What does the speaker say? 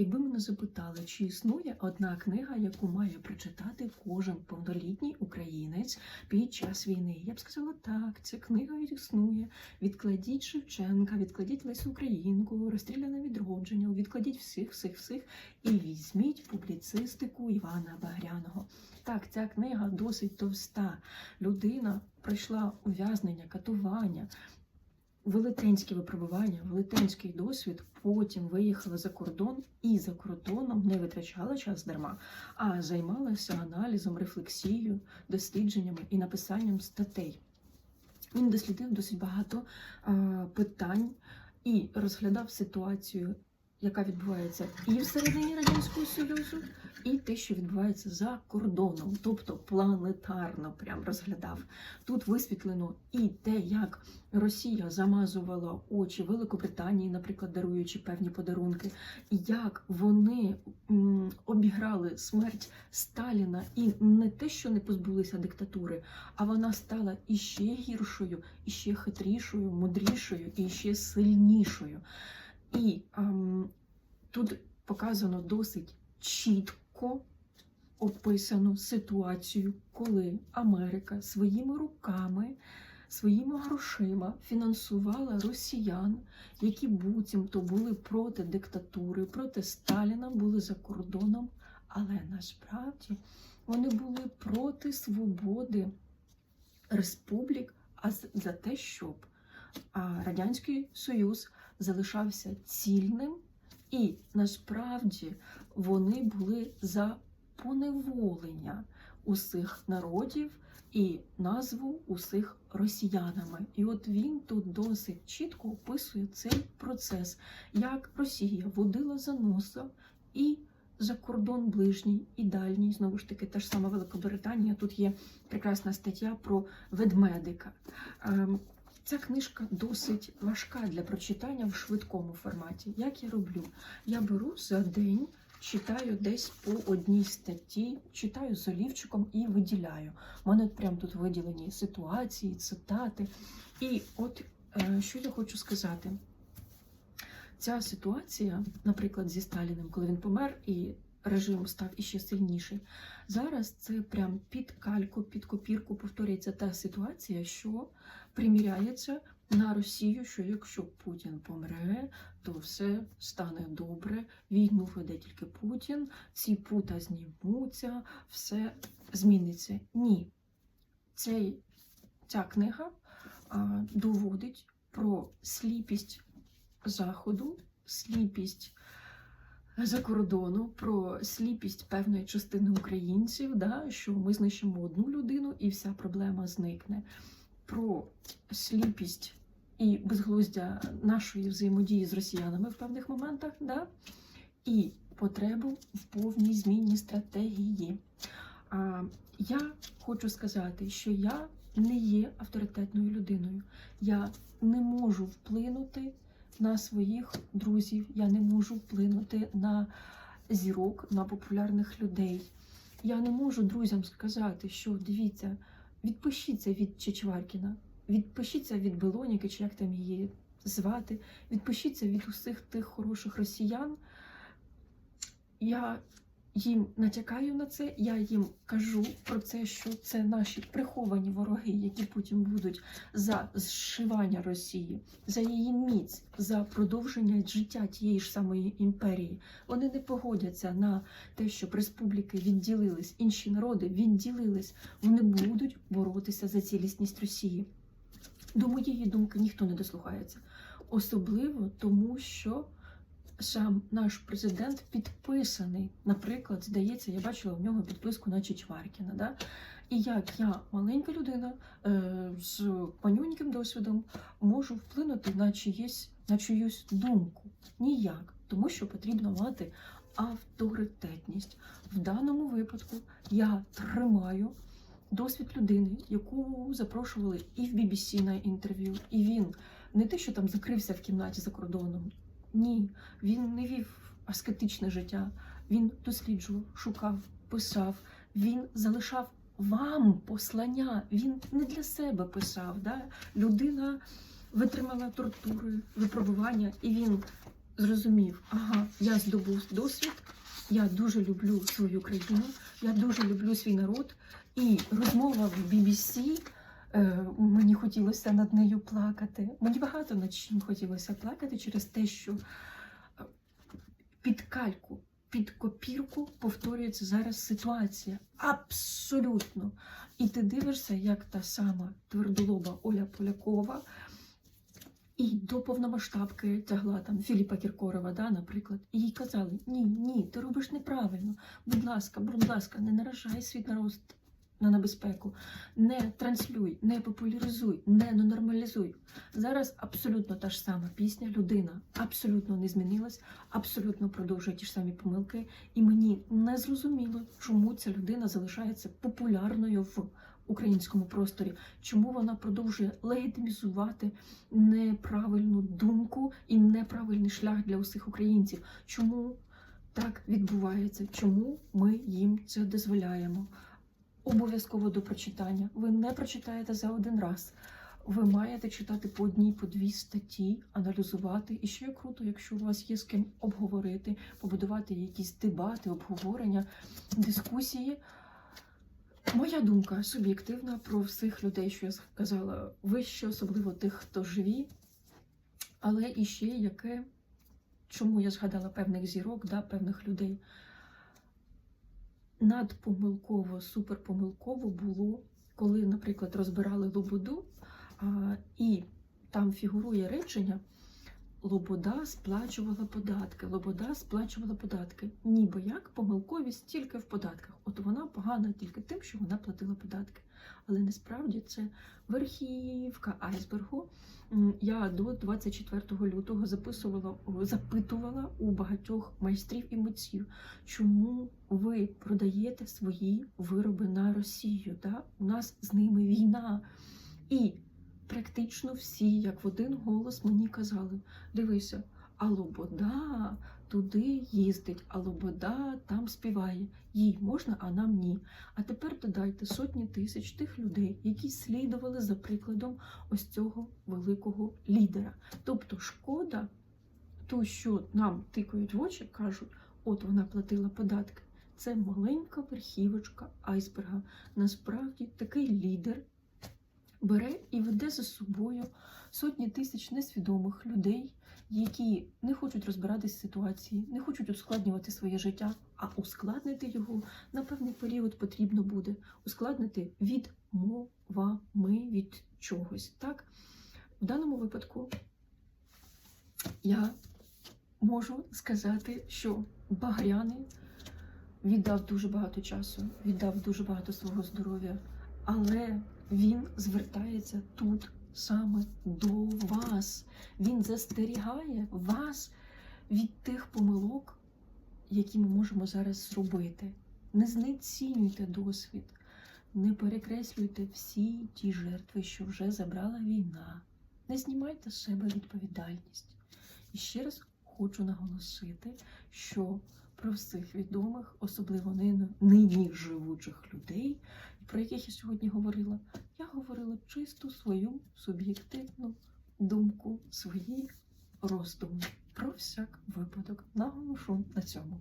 Якби мене запитали, чи існує одна книга, яку має прочитати кожен повнолітній українець під час війни, я б сказала, так, ця книга існує. Відкладіть Шевченка, відкладіть Лесю Українку, розстріляне відродження, відкладіть всіх, всіх, всіх і візьміть публіцистику Івана Багряного. Так, ця книга досить товста. Людина пройшла ув'язнення, катування, велетенське випробування, велетенський досвід. Потім виїхала за кордон і за кордоном не витрачала час дарма, а займалася аналізом, рефлексією, дослідженнями і написанням статей. Він дослідив досить багато а, питань і розглядав ситуацію, яка відбувається і всередині Радянського Союзу, і те, що відбувається за кордоном, тобто планетарно прям розглядав. Тут висвітлено і те, як Росія замазувала очі Великобританії, наприклад, даруючи певні подарунки, і як вони обіграли смерть Сталіна і не те, що не позбулися диктатури, а вона стала іще гіршою, іще хитрішою, мудрішою і ще сильнішою. І ем, тут показано досить чітко описану ситуацію, коли Америка своїми руками, своїми грошима фінансувала росіян, які буцімто були проти диктатури, проти Сталіна, були за кордоном, але насправді вони були проти свободи республік, а за те, щоб Радянський Союз залишався цільним, і насправді вони були за поневолення усіх народів і назву усіх росіянами. І от він тут досить чітко описує цей процес, як Росія водила за носа і за кордон ближній і дальній, знову ж таки, та ж сама Великобританія. Тут є прекрасна стаття про ведмедика. Ця книжка досить важка для прочитання в швидкому форматі. Як я роблю? Я беру за день, читаю десь по одній статті, читаю з олівчиком і виділяю. У мене прям тут виділені ситуації, цитати. І от е, що я хочу сказати. Ця ситуація, наприклад, зі Сталіним, коли він помер і режим став іще сильніший. Зараз це прям під кальку, під копірку повторюється та ситуація, що приміряється на Росію, що якщо Путін помре, то все стане добре. Війну веде тільки Путін, ці пута знімуться, все зміниться. Ні. Цей, ця книга а, доводить про сліпість Заходу, сліпість за кордону, про сліпість певної частини українців, да, що ми знищимо одну людину і вся проблема зникне. Про сліпість і безглуздя нашої взаємодії з росіянами в певних моментах, да, і потребу в повній зміні стратегії. А, я хочу сказати, що я не є авторитетною людиною. Я не можу вплинути на своїх друзів, я не можу вплинути на зірок, на популярних людей. Я не можу друзям сказати, що дивіться, відпишіться від Чечваркіна, відпишіться від Белоніки, чи як там її звати, відпишіться від усіх тих хороших росіян. Я їм натякаю на це, я їм кажу про це, що це наші приховані вороги, які потім будуть за зшивання Росії, за її міць, за продовження життя тієї ж самої імперії. Вони не погодяться на те, щоб республіки відділились, інші народи відділились. Вони будуть боротися за цілісність Росії. До моєї думки ніхто не дослухається. Особливо тому, що сам наш президент підписаний. Наприклад, здається, я бачила в нього підписку на Чичваркіна. Да? І як я, маленька людина е, з панюньким досвідом, можу вплинути на чиєсь на чиюсь думку? Ніяк, тому що потрібно мати авторитетність. В даному випадку я тримаю досвід людини, яку запрошували і в BBC на інтерв'ю, і він не те, що там закрився в кімнаті за кордоном. Ні, він не вів аскетичне життя. Він досліджував, шукав, писав. Він залишав вам послання. Він не для себе писав. Да? Людина витримала тортури, випробування, і він зрозумів, ага, я здобув досвід, я дуже люблю свою країну, я дуже люблю свій народ. І розмова в BBC, мені хотілося над нею плакати. Мені багато над чим хотілося плакати через те, що е, під кальку, під копірку повторюється зараз ситуація. Абсолютно. І ти дивишся, як та сама твердолоба Оля Полякова і до повномасштабки тягла там Філіпа Кіркорова, да, наприклад, і їй казали: ні, ні, ти робиш неправильно. Будь ласка, будь ласка, не наражай світ на рост на небезпеку, не транслюй, не популяризуй, не нормалізуй. Зараз абсолютно та ж сама пісня, людина абсолютно не змінилась, абсолютно продовжує ті ж самі помилки. І мені не зрозуміло, чому ця людина залишається популярною в українському просторі, чому вона продовжує легітимізувати неправильну думку і неправильний шлях для усіх українців. Чому так відбувається? Чому ми їм це дозволяємо? Обов'язково до прочитання. Ви не прочитаєте за один раз. Ви маєте читати по одній, по дві статті, аналізувати. І ще круто, якщо у вас є з ким обговорити, побудувати якісь дебати, обговорення, дискусії. Моя думка суб'єктивна про всіх людей, що я сказала вище, особливо тих, хто живі. Але і ще яке, чому я згадала певних зірок, да, певних людей. Надпомилково, суперпомилково було, коли, наприклад, розбирали Лободу, і там фігурує речення Лобода сплачувала податки. Лобода сплачувала податки. Ніби як помилковість тільки в податках. От вона погана тільки тим, що вона платила податки. Але насправді це верхівка айсбергу. Я до 24 лютого записувала, запитувала у багатьох майстрів і митців, чому ви продаєте свої вироби на Росію? Да? У нас з ними війна. І практично всі, як в один голос, мені казали: дивися, а Лобода туди їздить, а Лобода там співає. Їй можна, а нам ні. А тепер додайте сотні тисяч тих людей, які слідували за прикладом ось цього великого лідера. Тобто шкода, ту, що нам тикають в очі, кажуть, от вона платила податки. Це маленька верхівочка айсберга. Насправді такий лідер бере і веде за собою сотні тисяч несвідомих людей, які не хочуть розбиратись в ситуації, не хочуть ускладнювати своє життя, а ускладнити його на певний період потрібно буде ускладнити відмовами від чогось. Так? В даному випадку я можу сказати, що Багряний віддав дуже багато часу, віддав дуже багато свого здоров'я, але він звертається тут саме до вас. Він застерігає вас від тих помилок, які ми можемо зараз зробити. Не знецінюйте досвід, не перекреслюйте всі ті жертви, що вже забрала війна. Не знімайте з себе відповідальність. І ще раз хочу наголосити, що про всіх відомих, особливо нині- живучих людей, про яких я сьогодні говорила, я говорила чисто свою суб'єктивну думку, свої роздуми. Про всяк випадок. Наголошу на цьому.